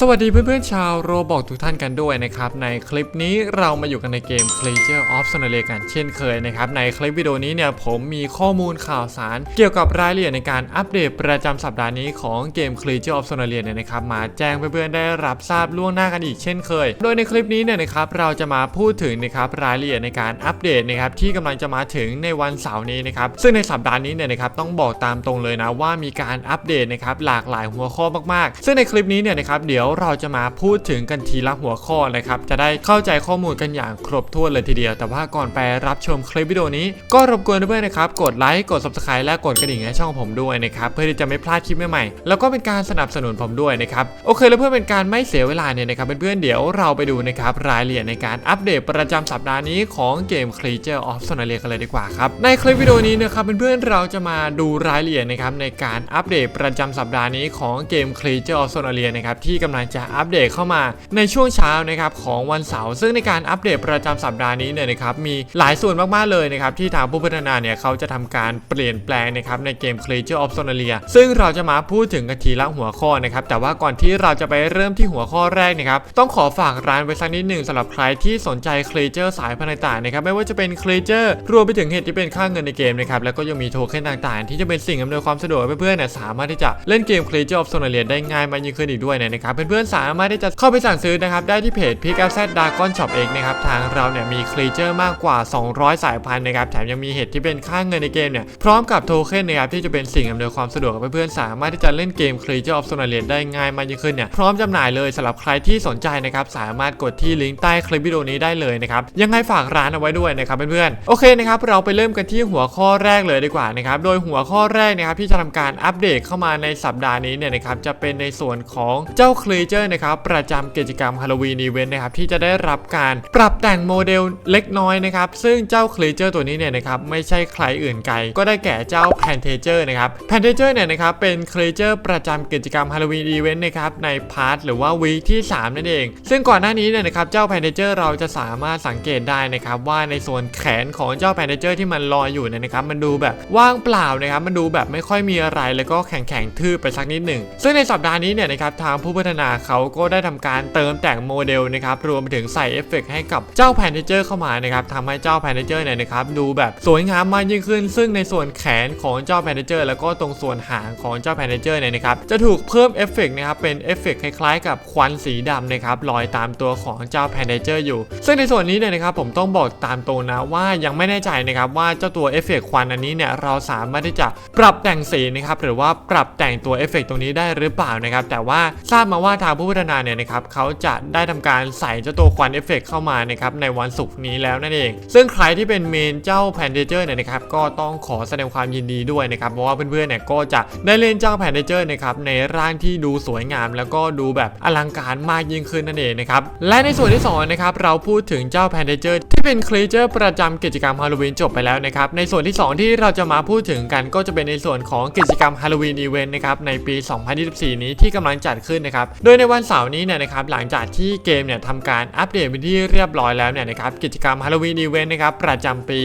สวัสดีเพื่อนๆชาวโรบอกทุกท่านกันด้วยนะครับ ในคลิปนี้เรามาอยู่กันในเกม Creature of s o n a l i a กันเช่นเคยนะครับ ในคลิปวิดีโอนี้เนี่ยผมมีข้อมูลข่าวสาร เกี่ยวกับรายละเอียดในการอัปเดตประจำสัปดาห์นี้ของเกม Creature of s o n a l i a เนี่ยนะครับ มาแจ้งเพื่อนๆได้รับทราบล่วงหน้ากันอีกเช่นเคย โดยในคลิปนี้เนี่ยนะครับเราจะมาพูดถึงนะครับรายละเอียดในการอัปเดตนะครับที่กำลังจะมาถึงในวันเสาร์นี้นะครับซึ่งในสัปดาห์นี้เนี่ยนะครับต้องบอกตามตรงเลยนะว่ามีการอัปเดตนะครับหลากหลายหัวข้อมากๆ ซึ่งในคลิปนี้เนี่ยนะครับเดี๋ยวเราจะมาพูดถึงกันทีละหัวข้อนะครับ จะได้เข้าใจข้อมูลกันอย่างครบถ้วนเลยทีเดียว แต่ว่าก่อนไปรับชมคลิปวิดีโอนี้ ก็รบกวนเพื่อนนะครับ กดไลค์ กด subscribe และกดกระดิ่งให้ช่องผมด้วยนะครับ เพื่อที่จะไม่พลาดคลิปใหม่ๆ แล้วก็เป็นการสนับสนุนผมด้วยนะครับ โอเค แล้วเพื่อเป็นการไม่เสียเวลาเนี่ยนะครับเพื่อนๆ เดี๋ยวเราไปดูนะครับรายละเอียดในการอัปเดตประจำสัปดาห์นี้ของเกม Creature of s o n a l i a กันเลยดีกว่าครับ ในคลิปวิดีโอนี้นะครับเพื่อนๆ เราจะมาดูรายละเอียดนะครับในการอัปเดตประจำสัปดาห์นี้ของเกม Creature of s o n a l i a นะครับที่กำลังจะอัปเดตเข้ามาในช่วงเช้านะครับของวันเสาร์ซึ่งในการอัปเดตประจำสัปดาห์นี้เนี่ยนะครับมีหลายส่วนมากๆเลยนะครับที่ทางผู้พัฒนาเนี่ยเขาจะทำการเปลี่ยนแปลงนะครับในเกม Creature of s o n a l i a ซึ่งเราจะมาพูดถึงกันทีละหัวข้อนะครับแต่ว่าก่อนที่เราจะไปเริ่มที่หัวข้อแรกนะครับต้องขอฝากร้านไว้สักนิดหนึ่งสำหรับใครที่สนใจ Creature สายพันธุ์ต่างๆนะครับไม่ว่าจะเป็น Creature รวมไปถึงเห็ดที่เป็นค่าเงินในเกมนะครับแล้วก็ยังมีโทเค็นต่างๆ ที่จะเป็นสิ่งอำนวยความสะดวกเพื่อนๆเนี่ยสามารถที่จะเล่นเกม Creature of s o n a l i a ได้ง่ายมากยิ่งขึ้นอีกด้วยเนี่ยนะครับเพื่อนๆสามารถที่จะเข้าไปสั่งซื้อนะครับได้ที่เพจ p i c a z d a g o n Shop เองนะครับทางเราเนี่ยมีครีเจอร์มากกว่า 200 สายพันธุ์นะครับแถมยังมีเห็ดที่เป็นค่าเงินในเกมเนี่ยพร้อมกับโทเค็นนะครับที่จะเป็นสิ่งอำนวยความสะดวกกับเพื่อนๆสามารถที่จะเล่นเกม Creature of s o n a l i a ได้ง่ายมากยิ่งขึ้นเนี่ยพร้อมจำหน่ายเลยสำหรับใครที่สนใจนะครับสามารถกดที่ลิงก์ใต้คลิปวิดีโอนี้ได้เลยนะครับยังไงฝากร้านเอาไว้ด้วยนะครับเพื่อนๆโอเคนะครับเราไปเริ่มกันที่หัวข้อแรกเลยดีกว่านะครับโดยหัวข้อแรกนะครับที่จะทำการอัปเดตเข้ามาในสัปดาห์นี้เนี่ยนะครับจะเป็นในส่วนของเจ้า Creature นะครับประจำกิจกรรม Halloween Event นะครับที่จะได้รับการปรับแต่งโมเดลเล็กน้อยนะครับซึ่งเจ้า Creature ตัวนี้เนี่ยนะครับไม่ใช่ใครอื่นไกล ก็ได้แก่เจ้า p a n t a g e r นะครับ p a n t a g e r เนี่ยนะครับเป็น Creature ประจำกิจกรรม Halloween Event นะครับในพาร์ทหรือว่าวีคที่ 3 นั่นเอง ซึ่งก่อนหน้านี้เนี่ยนะครับเจ้า p a n t a g e r เราจะสามารถสังเกตได้นะครับว่าในส่วนแขนของเจ้า p a n t a g e r ที่มันลอยอยู่เนี่ยนะครับมันดูแบบว่างเปล่านะครับมันดูแบบไม่ค่อยมีอะไรแล้วก็แข็งแข็งๆทื่อไปสักนิดหนึ่งซึ่งในสัปดาห์นี้เนี่ยนะครับทางผู้พัฒนาเขาก็ได้ทำการเติมแต่งโมเดลนะครับรวมไปถึงใส่เอฟเฟกต์ให้กับเจ้า p a n t a g e r เข้ามานะครับทำให้เจ้า p a n t a g e r เนี่ยนะครับดูแบบสวยงามมากยิ่งขึ้น ซึ่งในส่วนแขนของเจ้า p a n t a g e r แล้วก็ตรงส่วนหางของเจ้า p a n t a g e r เนี่ยนะครับจะถูกเพิ่มเอฟเฟกต์นะครับเป็นเอฟเฟกต์คล้ายๆ กับควันสีดำนะครับลอยตามตัวของเจ้า p a n t a g e r อยู่ ซึ่งในส่วนนี้เนี่ยนะครับผมต้องบอกตามตรงนะว่ายังไม่แน่ใจนะครับว่าเจ้าตัวเอฟเฟกต์ควันอันนี้เนี่ยเราสามารถที่จะปรับแต่งสีนะครับหรือว่าปรับแต่งตัวเอฟเฟกตรงนี้ได้หรือเปล่านะครับแต่ว่าทราบมาว่าทางผู้พัฒนาเนี่ยนะครับเขาจะได้ทำการใส่เจ้าตัวควันเอฟเฟกต์เข้ามานะครับในวันศุกร์นี้แล้วนั่นเอง ซึ่งใครที่เป็นเมนเจ้าแพนเดเจอร์เนี่ยนะครับก็ต้องขอแสดงความยินดีด้วยนะครับเพราะว่าเพื่อนๆเนี่ยก็จะได้เล่นเจ้าแพนเดเจอร์นะครับในร่างที่ดูสวยงาม แล้วก็ดูแบบอลังการมากยิ่งขึ้นนั่นเองนะครับและในส่วนที่สองนะครับเราพูดถึงเจ้าแพนเดเจอร์ที่เป็นครีเจอร์ประจำกิจกรรมฮาโลวีนจบไปแล้วนะครับในส่วนที่ 2 ที่เราจะมาพูดถึงกันก็จะเป็นในส่วนของกิจกรรมฮาโลวีนอีเวนต์นะครับในปี 2024 นี้ที่กำลังจัดขึ้นนะครับโดยในวันเสาร์นี้เนี่ยนะครับหลังจากที่เกมเนี่ยทำการอัปเดตเป็นที่เรียบร้อยแล้วเนี่ยนะครับกิจกรรมฮาโลวีนอีเวนต์นะครับประจำปี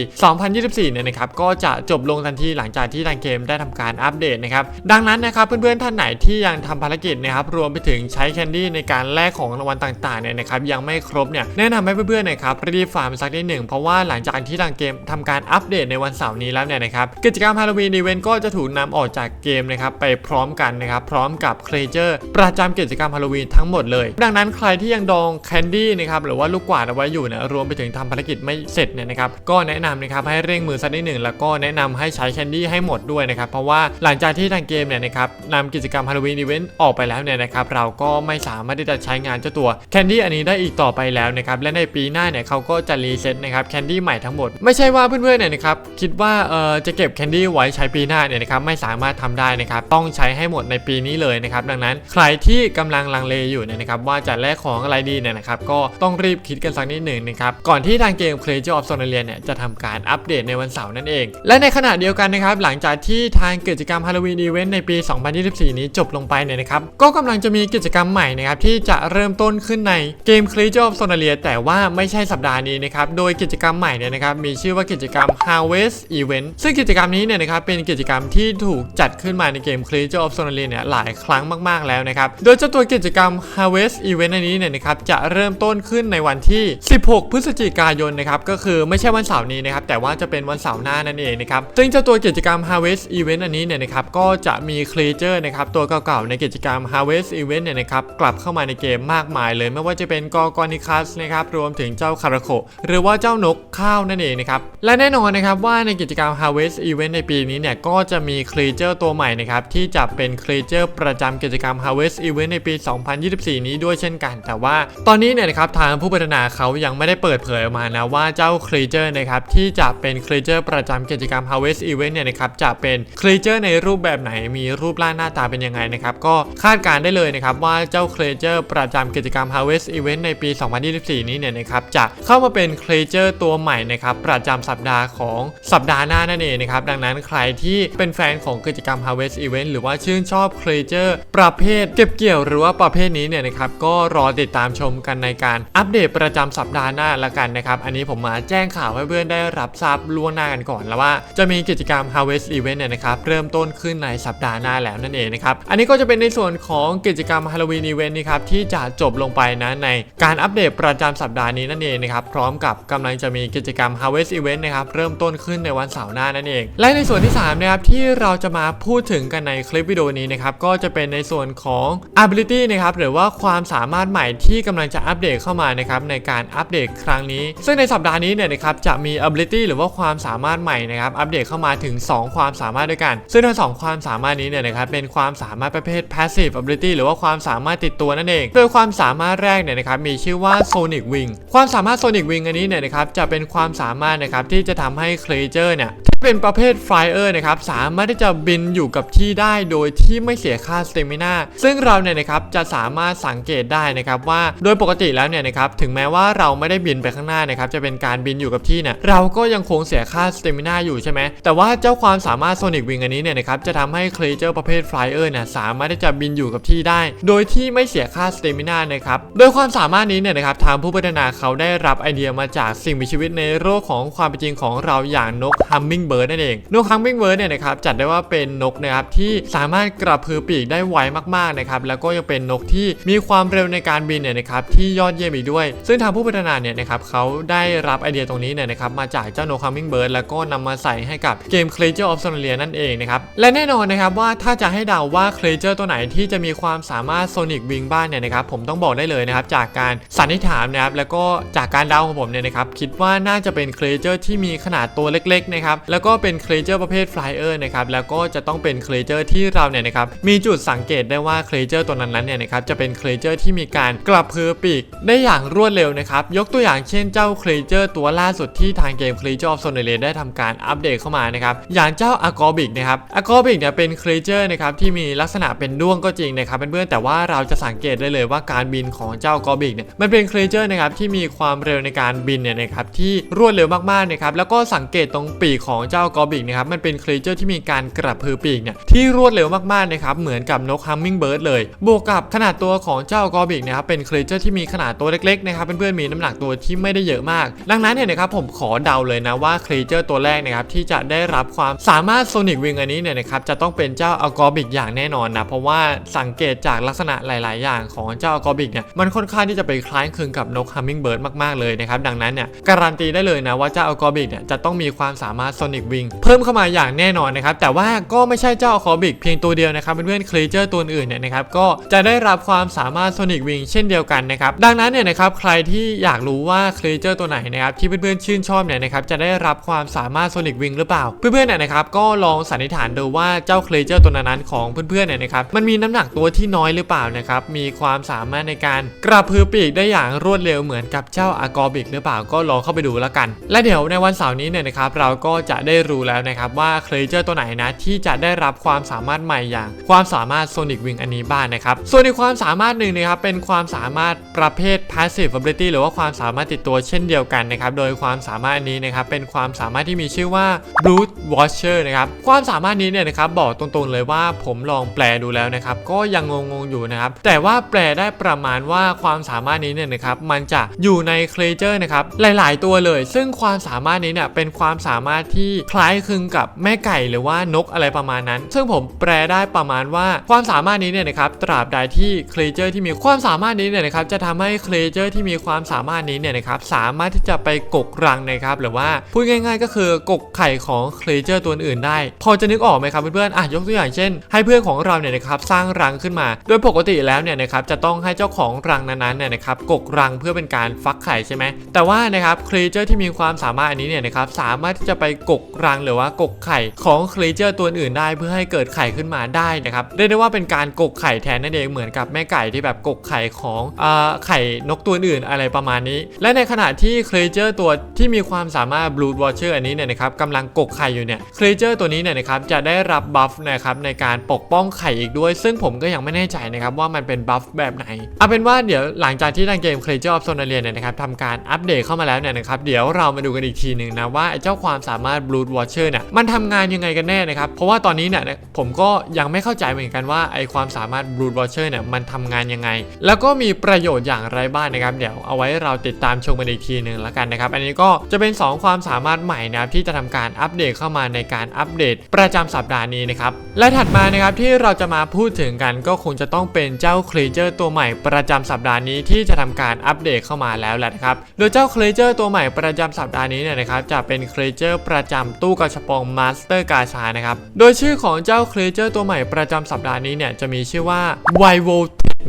2024 เนี่ยนะครับก็จะจบลงทันทีหลังจากที่ทางเกมได้ทำการอัปเดตนะครับดังนั้นนะครับเพื่อนๆท่านไหนที่ยังทำภารกิจนะครับรวมไปถึงใช้แคนดี้ในการแลกของรางวัลต่างๆเนี่ยนะครับยังไม่ครบเนี่ยแนะนำให้เพื่อนๆนะครับรีบฟาร์มสักนิดหนึ่งเพราะว่าหลังจากที่ทางเกมทำการอัปเดตในวันเสาร์นี้แล้วเนี่ยนะครับกิจกรรมฮาโลวีนอีเวนต์ก็จะถูกนำออกจากเกมนะครับไปพร้อมกันนะครับพร้อมกับเครเจอร์ประจำกิจกรรมฮาโลวีนทั้งหมดเลย ดังนั้นใครที่ยังดองแคนดี้นะครับหรือว่าลูกกวาดเอาไว้อยู่เนี่ยรวมไปถึงทำภารกิจไม่เสร็จเนี่ยนะครับก็แนะนำนะครับให้เร่งมือสักนิดหนึ่งแล้วก็แนะนำให้ใช้แคนดี้ให้หมดด้วยนะครับเพราะว่าหลังจากที่ทางเกมเนี่ยนะครับนำกิจกรรมฮาโลวีนอีเวนต์ออกไปแล้วเนี่ยนะครับเราก็ไม่สามารถที่จะใช้งานเจ้าตัวแคนดี้อันนี้ได้อีกต่อไปแล้วนะครับและในปีหน้าเนี่ยเขาก็จะรีเซ็ตนะครับแคนดี้ใหม่ทั้งหมด ไม่ใช่ว่าเพื่อนๆเนี่ยนะครับคิดว่าเออจะเก็บแคนดี้ไว้ใช้ปีหน้าเนี่ยนะครับไม่สามารถทำได้นะครับต้องใช้ให้หมดในปีนี้เลยนะครับดังนั้นใครที่กำลังลังเลอยู่เนี่ยนะครับว่าจะแลกของอะไรดีเนี่ยนะครับก็ต้องรีบคิดกันสักนิดหนึ่งนะครับก่อนที่ทางเกม Creature of s o n a l i a เนี่ยจะทำการอัปเดตในวันเสาร์นั่นเอง และในขณะเดียวกันนะครับหลังจากที่ทางกิจกรรม Halloween Event ในปี 2024 นี้จบลงไปเนี่ยนะครับก็กำลังจะมีกิจกรรมใหม่นะครับที่จะเริ่มต้นขึ้นในเกม Creature of s o n a l i a แต่ว่าไม่ใช่สัปดาห์นี้นะครับโดยกิจกรรมใหม่เนี่ยนะครับมีชื่อว่ากิจกรรม Harvest Event ซึ่งกิจกรรมนี้เนี่ยนะครับเป็นกิจกรรมที่ถูกจัดขึ้นมาในเกม Creature of s o n a l i a เนี่ยหลายครั้งมากๆแล้วนะครับโดยเจ้าตัวตัวกิจกรรม Harvest Event อันนี้เนี่ยนะครับจะเริ่มต้นขึ้นในวันที่ 16 พฤศจิกายนนะครับก็คือไม่ใช่วันเสาร์นี้นะครับแต่ว่าจะเป็นวันเสาร์หน้านั่นเองนะครับซึ่งเจ้าตัวกิจกรรม Harvest Event อันนี้เนี่ยนะครับก็จะมีครีเจอร์นะครับตัวเก่าๆในกิจกรรม Harvest Event เนี่ยนะครับกลับเข้ามาในเกมมากมายเลย ไม่ว่าจะเป็นกอกอนิคัสนะครับรวมถึงเจ้าคาราโคหรือว่าเจ้านกข้าวนั่นเองนะครับและแน่นอนนะครับว่าในกิจกรรม Harvest Event ในปีนี้เนี่ยก็จะมีครีเจอร์ตัวใหม่นะครับที่จะเป็นครีเจอร์ประจำกิจกรรม Harvest Event ในปีี 2024 นี้ด้วยเช่นกัน แต่ว่าตอนนี้เนี่ยนะครับทางผู้พัฒนาเขายังไม่ได้เปิดเผยออกมานะว่าเจ้าครีเจอร์นะครับที่จะเป็นครีเจอร์ประจำกิจกรรม Harvest Event เนี่ยนะครับจะเป็นครีเจอร์ในรูปแบบไหนมีรูปร่างหน้าตาเป็นยังไงนะครับก็คาดการได้เลยนะครับว่าเจ้าครีเจอร์ประจำกิจกรรม Harvest Event ในปี 2024 นี้เนี่ยนะครับจะเข้ามาเป็นครีเจอร์ตัวใหม่นะครับประจำสัปดาห์ของสัปดาห์หน้านั่นเองนะครับดังนั้นใครที่เป็นแฟนของกิจกรรม Harvest Event หรือว่าชื่นชอบครีเจอร์ประเภทเก็บเกี่ยวหรือว่าประเภทนี้เนี่ยนะครับก็รอติดตามชมกันในการอัปเดตประจำสัปดาห์หน้าละกันนะครับ อันนี้ผมมาแจ้งข่าวให้เพื่อนได้รับทราบล่วงหน้ากันก่อนแล้วว่าจะมีกิจกรรม Harvest Event เนี่ยนะครับเริ่มต้นขึ้นในสัปดาห์หน้าแล้วนั่นเองนะครับ อันนี้ก็จะเป็นในส่วนของกิจกรรม Halloween Event นะครับที่จะจบลงไปนะในการอัปเดตประจำสัปดาห์นี้นั่นเองนะครับพร้อมกับกำลังจะมีกิจกรรม Harvest Event นะครับเริ่มต้นขึ้นในวันเสาร์หน้านั่นเอง และในส่วนที่3นะครับที่เราจะมาพูดถึงกันในคลิปวิดีโอนี้นะครับก็จะเป็นในส่วนของ ability นะครับหรือว่าความสามารถใหม่ที่กำลังจะอัปเดตเข้ามานะครับในการอัปเดตครั้งนี้ ซึ่งในสัปดาห์นี้เนี่ยนะครับจะมี ability หรือว่าความสามารถใหม่นะครับอัปเดตเข้ามาถึง 2 ความสามารถด้วยกัน ซึ่งทั้งสองความสามารถนี้เนี่ยนะครับเป็นความสามารถประเภท passive ability หรือว่าความสามารถติดตัวนั่นเอง โดยความสามารถแรกเนี่ยนะครับมีชื่อว่า sonic wing ความสามารถ sonic wing อันนี้เนี่ยนะครับจะเป็นความสามารถนะครับที่จะทำให้ creature เนี่ย เป็นประเภท Flyer นะครับสามารถที่จะบินอยู่กับที่ได้โดยที่ไม่เสียค่าสเตมินาซึ่งเราเนี่ยนะครับจะสามารถสังเกตได้นะครับว่าโดยปกติแล้วเนี่ยนะครับถึงแม้ว่าเราไม่ได้บินไปข้างหน้านะครับจะเป็นการบินอยู่กับที่เนี่ยเราก็ยังคงเสียค่าสเตมินาอยู่ใช่ไหมแต่ว่าเจ้าความสามารถ Sonic Wing อันนี้เนี่ยนะครับจะทำให้ครีเจอร์ประเภท Flyer เนี่ยสามารถที่จะบินอยู่กับที่ได้ โดยที่ไม่เสียค่าสเตมินานะครับโดยความสามารถนี้เนี่ยนะครับทางผู้พัฒนาเขาได้รับไอเดียมาจากสิ่งมีชีวิตในโลกของความเป็นจริงของเราอย่างนกทัมมิง Hummingbird นั่นเอง นก Hummingbird เนี่ยนะครับจัดได้ว่าเป็นนกนะครับที่สามารถกระพือปีกได้ไวมากๆนะครับแล้วก็ยังเป็นนกที่มีความเร็วในการบินเนี่ยนะครับที่ยอดเยี่ยมอีกด้วย ซึ่งทางผู้พัฒนาเนี่ยนะครับเขาได้รับไอเดียตรงนี้เนี่ยนะครับมาจากเจ้านก Hummingbird แล้วก็นำมาใส่ให้กับเกม Creature of Sonalia นั่นเองนะครับและแน่นอนนะครับว่าถ้าจะให้เดาว่า Creature ตัวไหนที่จะมีความสามารถ Sonic Wing บ้างเนี่ยนะครับผมต้องบอกได้เลยนะครับจากการสันนิษฐานนะครับแล้วก็จากการเดาของผมเนี่ยนะครับคิดว่าน่าจะเป็น Creature ที่มีขนาดตัวเล็กๆนะครับแล้วก็เป็น Creature ประเภท Flyer นะครับแล้วก็จะต้องเป็น Creature ที่เราเนี่ยนะครับมีจุดสังเกตได้ว่า Creature ตัวนั้นๆเนี่ยนะครับจะเป็น Creature ที่มีการกระพือปีกได้อย่างรวดเร็วนะครับยกตัวอย่างเช่นเจ้า Creature ตัวล่าสุดที่ทางเกม Creature of Sonalia ได้ทำการอัปเดตเข้ามานะครับอย่างเจ้า a g o b i c นะครับ a g o b i c เนี่ยเป็น Creature นะครับที่มีลักษณะเป็นด้วงก็จริงนะครับเพื่อนๆแต่ว่าเราจะสังเกตได้เลยว่าการบินของเจ้า a g o b i c เนี่ยมันเป็น Creature นะครับที่มีความเร็วในการบินเนี่ยนะครับที่รวดเร็วมากๆนะครับแล้วก็สังเกตตรงปีกของเจ้า a g o b i c นะครับมันเป็น Creature ที่มีการกระพือปีกเนี่ยที่รวดเร็วมากๆนะครับเหมือนกับนก Hummingbird เลย บวกกับขนาดตัวของเจ้า a g o b i c นะครับเป็น Creature ที่มีขนาดตัวเล็กๆนะครับเพื่อนๆมีน้ำหนักตัวที่ไม่ได้เยอะมาก ดังนั้นเนี่ยนะครับผมขอเดาเลยนะว่า Creature ตัวแรกนะครับที่จะได้รับความสามารถ Sonic Wing อันนี้เนี่ยนะครับจะต้องเป็นเจ้า a g o b i c อย่างแน่นอนนะเพราะว่าสังเกตจากลักษณะหลาย ๆ อย่างของเจ้า a g o b i c เนี่ยมันค่อนข้างที่จะไปคล้ายคลึงกับนก Hummingbird มากๆเลยนะครับดังนั้นเนี่ยการันตีได้เลยนะว่าเจ้า a g o b i c เนี่ยจะต้องมีความสามารถ Bic Wing เพิ่มเข้ามาอย่างแน่นอนนะครับแต่ว่าก็ไม่ใช่เจ้า a g o b i c เพียงตัวเดียวนะครับเพื่อนๆ Creature ตัวอื่นเนี่ยนะครับก็จะได้รับความสามารถ Sonic Wing เช่นเดียวกันนะครับดังนั้นเนี่ยนะครับใครที่อยากรู้ว่า Creature ตัวไหนนะครับที่เพื่อนๆชื่นชอบเนี่ยนะครับจะได้รับความสามารถ Sonic Wing หรือเปล่า เพื่อนๆเนี่ยนะครับก็ลองสันนิษฐานดูว่าเจ้า Creature ตัวนั้นๆของเพื่อนๆเนี่ยนะครับมันมีน้ำหนักตัวที่น้อยหรือเปล่านะครับมีความสามารถในการกระพือปีกได้อย่างรวดเร็วเหมือนกับเจ้า a g o b i c หรือเปล่าก็ลองเข้าไปดูแล้วกัน และเดี๋ยวในวันเสาร์นี้เนี่ยนะครับเราก็จะได้รู้แล้วนะครับว่า Creature ตัวไหนนะที่จะได้รับความสามารถใหม่อย่าง ความสามารถ Sonic Wing อันนี้บ้างนะครับส่วนในความสามารถหนึ่งนะครับเป็นความสามารถประเภท Passive Ability หรือว่าความสามารถติดตัวเช่นเดียวกันนะครับโดยความสามารถอันนี้นะครับเป็นความสามารถที่มีชื่อว่า Brute Watcher นะครับความสามารถนี้เนี่ยนะครับบอกตรงๆเลยว่าผมลองแปลดูแล้วนะครับก็ยังงงๆอยู่นะครับแต่ว่าแปลได้ประมาณว่าความสามารถนี้เนี่ยนะครับมันจะอยู่ใน Creature นะครับหลาย ๆ ตัวเลย ซึ่งความสามารถนี้เนี่ยเป็นความสามารถที่ที่คล้ายคลึงกับแม่ไก่หรือว่านกอะไรประมาณนั้น ซึ่งผมแปลได้ประมาณว่าความสามารถนี้เนี่ยนะครับตราบใดที่ครีเจอร์ที่มีความสามารถนี้เนี่ยนะครับจะทำให้ครีเจอร์ที่มีความสามารถนี้เนี่ยนะครับสามารถที่จะไปกกรังนะครับหรือว่าพูดง่าย ๆ ก็คือกกไข่ของครีเจอร์ตัวอื่นได้ พอจะนึกออกไหมครับเพื่อนๆอะยกตัวอย่างเช่น ให้เพื่อนของเราเนี่ยนะครับสร้างรังขึ้นมา โดยปกติแล้วเนี่ยนะครับจะต้องให้เจ้าของรังนั้นๆเนี่ยนะครับกกรังเพื่อเป็นการฟักไข่ใช่ไหมแต่ว่านะครับครีเจอร์ที่มีความสามารถอันนี้เนี่ยนะครับสามารถที่จะไปกกรังหรือว่ากกไข่ของครีเจอร์ตัวอื่นได้เพื่อให้เกิดไข่ขึ้นมาได้นะครับเรียกได้ว่าเป็นการกกไข่แทนนั่นเองเหมือนกับแม่ไก่ที่แบบกกไข่ของอ่าไข่นกตัวอื่นอะไรประมาณนี้ และในขณะที่ครีเจอร์ตัวที่มีความสามารถ Blood Watcher อันนี้เนี่ยนะครับกำลังกกไข่อยู่เนี่ยครีเจอร์ตัวนี้เนี่ยนะครับจะได้รับบัฟนะครับในการปกป้องไข่อีกด้วย ซึ่งผมก็ยังไม่แน่ใจนะครับว่ามันเป็นบัฟแบบไหนเอาเป็นว่าเดี๋ยวหลังจากที่ทางเกม Creature of Sonaria เนี่ยนะครับทำการอัปเดตเข้ามาแล้วเนี่ยนะครับเดี๋ยวเรามาดูกันอีกทีหนึ่งนะว่าเจ้าความสามารถ Blood Watcher เนี่ยมันทำงานยังไงกันแน่นะครับ เพราะว่าตอนนี้เนี่ยผมก็ยังไม่เข้าใจเหมือนกันว่าไอความสามารถ Blood Watcher เนี่ยมันทำงานยังไง แล้วก็มีประโยชน์อย่างไรบ้างนะครับเดี๋ยวเอาไว้เราติดตามชมกันอีกทีหนึ่งแล้วกันนะครับ อันนี้ก็จะเป็น 2 ความสามารถใหม่นะครับที่จะทำการอัปเดตเข้ามาในการอัปเดตประจำสัปดาห์นี้นะครับและถัดมานะครับที่เราจะมาพูดถึงกันก็คงจะต้องเป็นเจ้าครีเจอร์ตัวใหม่ประจำสัปดาห์นี้ที่จะทำการอัปเดตเข้ามาแล้วแหละนะครับโดยเจ้าครีเจอร์ตัวใหม่ประจำสัปดาห์นี้เนี่ยนะครับจะเป็นครีเจอร์ประจำตู้กระชปองมาสเตอร์กาชานะครับ โดยชื่อของเจ้าเคลเจอร์ตัวใหม่ประจำสัปดาห์นี้เนี่ยจะมีชื่อว่าไวโว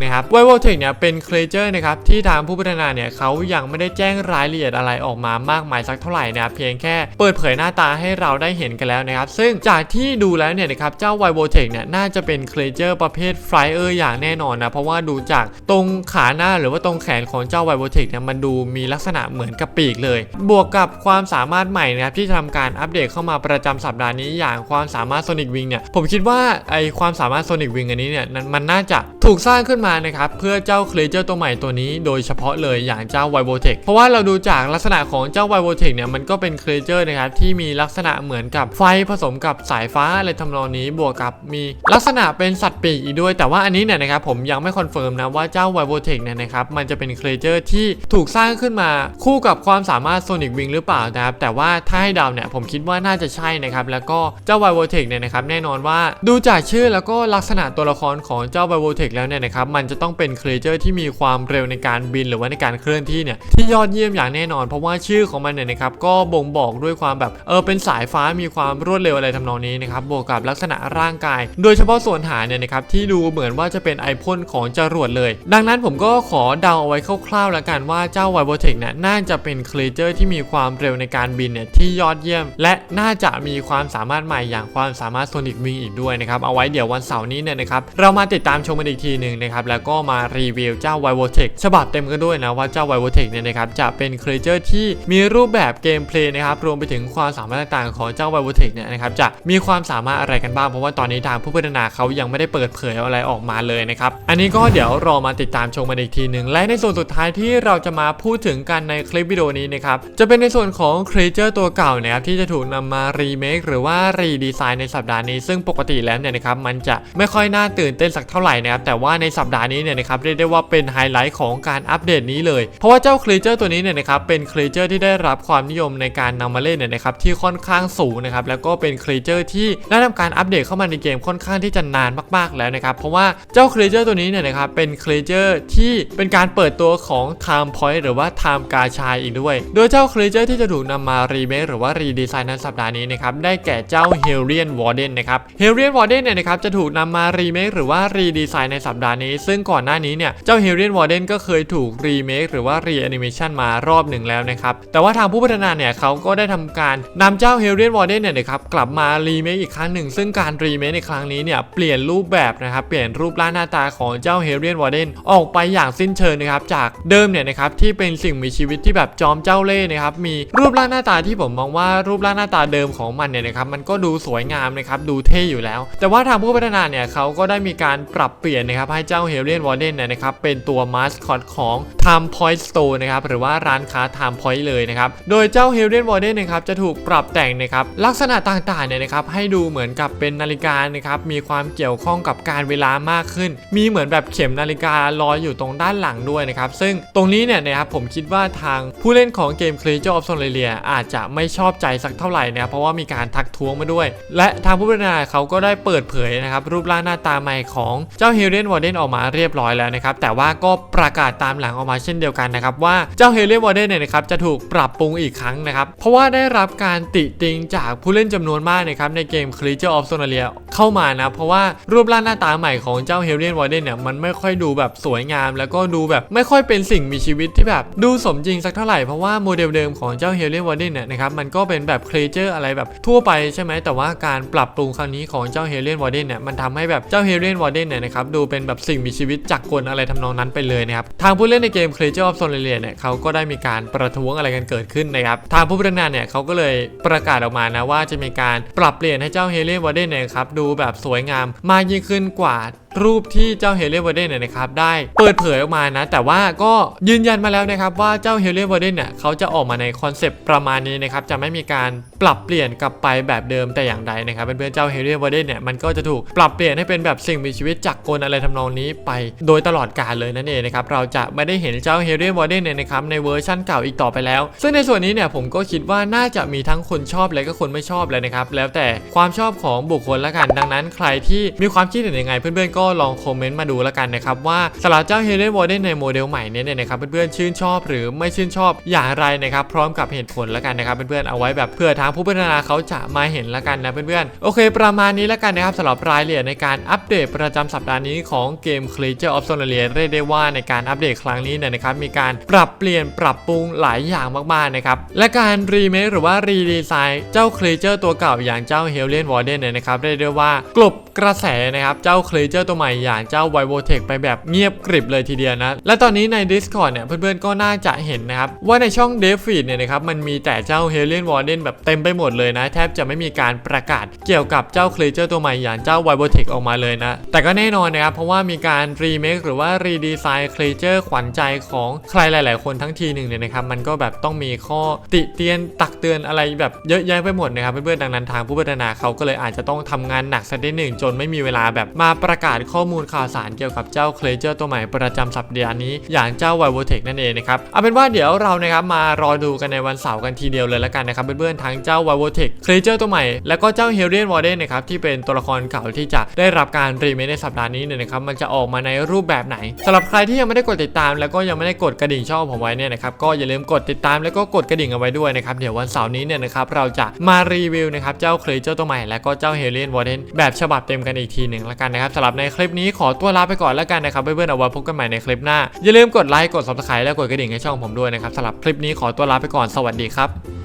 นะครับไวโวเทคเนี่ยเป็นเครีเจอร์นะครับที่ทางผู้พัฒนาเนี่ยเขายังไม่ได้แจ้งรายละเอียดอะไรออกมามากมายสักเท่าไหร่นะเพียงแค่เปิดเผยหน้าตาให้เราได้เห็นกันแล้วนะครับ ซึ่งจากที่ดูแล้วเนี่ยนะครับเจ้าไวโวเทคเนี่ยน่าจะเป็นเครีเจอร์ประเภทไฟเออร์อย่างแน่นอนนะเพราะว่าดูจากตรงขาหน้าหรือว่าตรงแขนของเจ้าไวโวเทคเนี่ยมันดูมีลักษณะเหมือนกับปีกเลย บวกกับความสามารถใหม่นะครับที่จะทำการอัปเดตเข้ามาประจำสัปดาห์นี้อย่างความสามารถโซนิกวิงเนี่ยผมคิดว่าไอความสามารถโซนิกวิงอันนี้เนี่ยมันน่าจะถูกสร้างขึ้นมานะครับเพื่อเจ้าครีเจอร์ตัวใหม่ตัวนี้โดยเฉพาะเลยอย่างเจ้าไวโ t เทคเพราะว่าเราดูจากลักษณะของเจ้าไวโ t เทคเนี่ยมันก็เป็นครีเจอร์นะครับที่มีลักษณะเหมือนกับไฟผสมกับสายฟ้าอะไรทำนองนี้บวกกับมีลักษณะเป็นสัตว์ปีกอีกด้วย แต่ว่าอันนี้เนี่ยนะครับผมยังไม่คอนเฟิร์มนะว่าเจ้าไวโ t เทคเนี่ยนะครับมันจะเป็นครีเจอร์ที่ถูกสร้างขึ้นมาคู่กับความสามารถโซนิกวิงหรือเปล่านะครับแต่ว่าถ้าให้เดาเนี่ยผมคิดว่าน่าจะใช่นะครับแล้วก็เจ้าไวโ t เทคเนี่ยนะครับแน่นอนว่าดูจากชื่อแล้วก็ลักษณะตัวละครของเจ้าไวโ t เทคแล้วเนี่ยนะครับมันจะต้องเป็นครีเจอร์ที่มีความเร็วในการบินหรือว่าในการเคลื่อนที่เนี่ยที่ยอดเยี่ยมอย่างแน่นอน เพราะว่าชื่อของมันเนี่ยนะครับก็บ่งบอกด้วยความแบบเออเป็นสายฟ้ามีความรวดเร็วอะไรทำนองนี้นะครับบวกกับลักษณะร่างกาย โดยเฉพาะส่วนหางเนี่ยนะครับที่ดูเหมือนว่าจะเป็นไอพ่นของจรวดเลย ดังนั้นผมก็ขอเดาเอาไว้คร่าวๆแล้วกันว่าเจ้าไวโบเทคเนี่ยน่าจะเป็นครีเจอร์ที่มีความเร็วในการบินเนี่ยที่ยอดเยี่ยม และน่าจะมีความสามารถใหม่อย่างความสามารถโซนิกวิงอีกด้วยนะครับเอาไว้เดี๋ยววันเสาร์นี้เนี่ยนะครับเรามาติดตามชมกันอีกทีหนึ่งนะครับแล้วก็มารีวิวเจ้าไวโบเทคฉบับเต็มกันด้วยนะว่าเจ้าไวโ t เทคเนี่ยนะครับจะเป็นครีเจอร์ที่มีรูปแบบเกมเพลย์นะครับรวมไปถึงความสามารถต่างๆของเจ้าไวโ t เทคเนี่ยนะครับจะมีความสามารถอะไรกันบ้างเพราะว่าตอนนี้ทางผู้พัฒนาเขายังไม่ได้เปิดเผยอะไรออกมาเลยนะครับอันนี้ก็เดี๋ยวรอมาติดตามชมกันอีกทีหนึ่งและในส่วนสุดท้ายที่เราจะมาพูดถึงกันในคลิปวิดีโอนี้นะครับจะเป็นในส่วนของครีเจอร์ตัวเก่านะครับที่จะถูกนำมารีเมคหรือว่ารีดีไซน์ในสัปดาห์นี้ ซึ่งปกติแล้วเนี่ยนะครับมันจะไม่ค่อยน่าตื่นเต้นสักเท่าไหร่นะครับแต่แต่ว่าในสัปดาห์นี้เนี่ยนะครับเรียกได้ว่าเป็นไฮไลท์ของการอัปเดตนี้เลย เพราะว่าเจ้าครีเจอร์ตัวนี้เนี่ยนะครับเป็นครีเจอร์ที่ได้รับความนิยมในการนำมาเล่นเนี่ยนะครับที่ค่อนข้างสูงนะครับแล้วก็เป็นครีเจอร์ที่ได้ทำการอัปเดตเข้ามาในเกมค่อนข้างที่จะนานมากๆแล้วนะครับเพราะว่าเจ้าครีเจอร์ตัวนี้เนี่ยนะครับเป็นครีเจอร์ที่เป็นการเปิดตัวของ Time Point หรือว่า Time กาชายอีกด้วย โดยเจ้าครีเจอร์ที่จะถูกนำมารีเมคหรือว่ารีดีไซน์ในสัปดาห์นี้นะครับได้แก่เจ้า h e l i a n Warden นะครับ h e l i a n Warden เนี่ยนะครับจะถูกนำมารีเมคหรือว่ารีดีไซน์ในสัปดาห์นี้ ซึ่งก่อนหน้านี้เนี่ยเจ้า h e l i a n Warden ก็เคยถูกรีเมคหรือว่ารีแอนิเมชันมารอบหนึ่งแล้วนะครับแต่ว่าทางผู้พัฒนาเนี่ยเขาก็ได้ทำการนำเจ้า h e l i a n Warden เนี่ยนะครับกลับมารีเมคอีกครั้งหนึ่งซึ่งการรีเมคในครั้งนี้เนี่ยเปลี่ยนรูปแบบนะครับเปลี่ยนรูปร่างหน้าตาของเจ้า h e l i a n Warden ออกไปอย่างสิ้นเชิงนะครับจากเดิมเนี่ยนะครับที่เป็นสิ่งมีชีวิตที่แบบจอมเจ้าเล่ห์นะครับมีรูปร่างหน้าตาที่ผมมองว่ารูปร่างหน้าตาเดิมของมันเนี่ยนะครับมันก็ดูสวยงามนะครับดูเท่อยู่แล้ว แต่ว่าทางผู้พัฒนาเนี่ยเขาก็ได้มีการปรับเปลี่ยนนะครับให้เจ้าเฮเลียนวอร์เดนเนี่ยนะครับเป็นตัวมาสคอตของ Time Point Store นะครับหรือว่าร้านค้า Time Point เลยนะครับโดยเจ้าเฮเลียนวอร์เดนนะครับจะถูกปรับแต่งนะครับลักษณะต่างๆเนี่ยนะครับให้ดูเหมือนกับเป็นนาฬิกานะครับมีความเกี่ยวข้องกับการเวลามากขึ้น มีเหมือนแบบเข็มนาฬิกาลอยอยู่ตรงด้านหลังด้วยนะครับซึ่งตรงนี้เนี่ยนะครับผมคิดว่าทางผู้เล่นของเกม Creature of Sonalia อาจจะไม่ชอบใจสักเท่าไหร่นะครับเพราะว่ามีการทักท้วงมาด้วย และทางผู้พัฒนาเขาก็ได้เปิดเผยนะครับรูปร่างหน้าตาใหม่ของเจ้า h e l i o n Warden ออกมาเรียบร้อยแล้วนะครับแต่ว่าก็ประกาศตามหลังออกมาเช่นเดียวกันนะครับว่าเจ้า h e l i o n Warden เนี่ยนะครับจะถูกปรับปรุงอีกครั้งนะครับเพราะว่าได้รับการติติงจากผู้เล่นจำนวนมากนะครับในเกม Creature of Sonalia เข้ามานะเพราะว่ารูปร่างหน้าตาใหม่ของเจ้า h e l i o n Warden เนี่ยมันไม่ค่อยดูแบบสวยงาม แล้วก็ดูแบบไม่ค่อยเป็นสิ่งมีชีวิตที่แบบดูสมจริงสักเท่าไหร่เพราะว่าโมเดลเดิมของเจ้า h e l i o n Warden เนี่ยนะครับมันก็เป็นแบบ Creature อะไรแบบทั่วไปใช่ไหมแต่ว่าการปรับปรุงครั้งนี้ของเจ้า h e l i o n Warden เนี่ยมันทำให้แบบเจ้า h e l i o n Warden เนี่ยนะครับดูเป็นแบบสิ่งมีชีวิตจักรกลอะไรทำนองนั้นไปเลยนะครับทางผู้เล่นในเกม Creature of Sonalia เนี่ยเขาก็ได้มีการประท้วงอะไรกันเกิดขึ้นนะครับทางผู้พัฒนาเนี่ยเขาก็เลยประกาศออกมานะว่าจะมีการปรับเปลี่ยนให้เจ้า h e l i o n Warden เนี่ยครับดูแบบสวยงามมากยิ่งขึ้นกว่า รูปที่เจ้าเฮเลนวอร์เดนเนี่ยนะครับได้เปิดเผยออกมานะ แต่ว่าก็ยืนยันมาแล้วนะครับว่าเจ้าเฮเลนวอร์เดนเนี่ยเขาจะออกมาในคอนเซปต์ประมาณนี้นะครับจะไม่มีการปรับเปลี่ยนกลับไปแบบเดิมแต่อย่างใดนะครับเพื่อนๆเจ้าเฮเลนวอร์เดนเนี่ยมันก็จะถูกปรับเปลี่ยนให้เป็นแบบสิ่งมีชีวิตจักกลอะไรทำนองนี้ไป โดยตลอดกาลเลยนั่นเองนะครับเราจะไม่ได้เห็นเจ้าเฮเลนวอร์เดนเนี่ยนะครับในเวอร์ชั่นเก่าอีกต่อไปแล้ว ซึ่งในส่วนนี้เนี่ยผมก็คิดว่าน่าจะมีทั้งคนชอบและก็คนไม่ชอบเลยนะครับแล้วแต่ความชอบของบุคคลละกันดังนั้น ใครที่มีความคิดเห็นยังไงเพื่อนๆก็ลองคอมเมนต์มาดูแล้วกันนะครับว่าสำหรับเจ้าเฮเลนวอร์เดนในโมเดลใหม่เนี่ยนะครับเพื่อนๆชื่นชอบหรือไม่ชื่นชอบอย่างไรนะครับพร้อมกับเหตุผลแล้วกันนะครับเพื่อนๆเอาไว้แบบเพื่อทางผู้พัฒนาเขาจะมาเห็นแล้วกันนะเพื่อนๆโอเค ประมาณนี้แล้วกันนะครับสำหรับรายละเอียดในการอัปเดตประจำสัปดาห์นี้ของเกม Creature of Sonalia เรียกได้ว่าในการอัปเดตครั้งนี้เนี่ยนะครับมีการปรับเปลี่ยนปรับปรุงหลายอย่างมากๆนะครับและการรีเมคหรือว่ารีดีไซน์เจ้า Creature ตัวเก่าอย่างเจ้า h e l i o n Warden เนี่ยนะครับเรียกได้ว่ากลบกระแสนะครับเจ้า Creature ตัวัวใหม่อย่างเจ้า v i v o t e c ไปแบบเงียบกริบเลยทีเดียวนะ และตอนนี้ใน Discord เนี่ยเพื่อนๆก็น่าจะเห็นนะครับ ว่าในช่อง d e v f eed เนี่ยนะครับมันมีแต่เจ้า h e l i o n Warden แบบเต็มไปหมดเลยนะ แทบจะไม่มีการประกาศเกี่ยวกับเจ้า Creature ตัวใหม่อย่างเจ้า v i v o t e c ออกมาเลยนะ แต่ก็แน่นอนนะครับเพราะว่ามีการรีเมคหรือว่ารีดีไซน์ Creature ขวัญใจของใครหลาย ๆ คนทั้งทีหนึ่งเนี่ยนะครับมันก็แบบต้องมีข้อติเตียนตักเตือนอะไรแบบเยอะแยะไปหมดนะครับเพื่อนๆดังนั้นทางผู้พัฒนาเขาก็เลยอาจจะต้องทำงานหนักสักนิดหนึ่งจนไม่มีเวลาแบบมาประกาศข้อมูลข่าวสารเกี่ยวกับเจ้า Creature ตัวใหม่ประจำสัปดาห์นี้อย่างเจ้า v i v o t e c นั่นเองนะครับเอาเป็นว่าเดี๋ยวเรานะครับมารอดูกันในวันเสาร์กันทีเดียวเลยละกันนะครับเพื่อนๆทั้งเจ้า v i v o t e c Creature ตัวใหม่แล้วก็เจ้า h e l i o n Warden นะครับที่เป็นตัวละครเก่าที่จะได้รับการรีเมคในสัปดาห์นี้เนี่ยนะครับมันจะออกมาในรูปแบบไหนสำหรับใครที่ยังไม่ได้กดติดตาม แล้วก็ยังไม่ได้กดกระดิ่งช่องผมไว้เนี่ยนะครับก็อย่าลืมกดติดตามแล้วก็กดกระดิ่งเอาไว้ด้วยนะครับเดี๋ยววันเสาร์นี้เนี่ยนะครับเราจะมารีวิวนะครับเจ้า Creature ตัวใหม่แล้วก็เจ้า h e l i o n Warden แบบฉบับเต็มกันอีกทีหนึ่งละกันนะครับสำหรับในคลิปนี้ขอตัวลาไปก่อนแล้วกันนะครับเพื่อนๆเอาไว้พบกันใหม่ในคลิปหน้าอย่าลืมกดไลค์กด subscribe และกดกระดิ่งให้ช่องผมด้วยนะครับสำหรับคลิปนี้ขอตัวลาไปก่อนสวัสดีครับ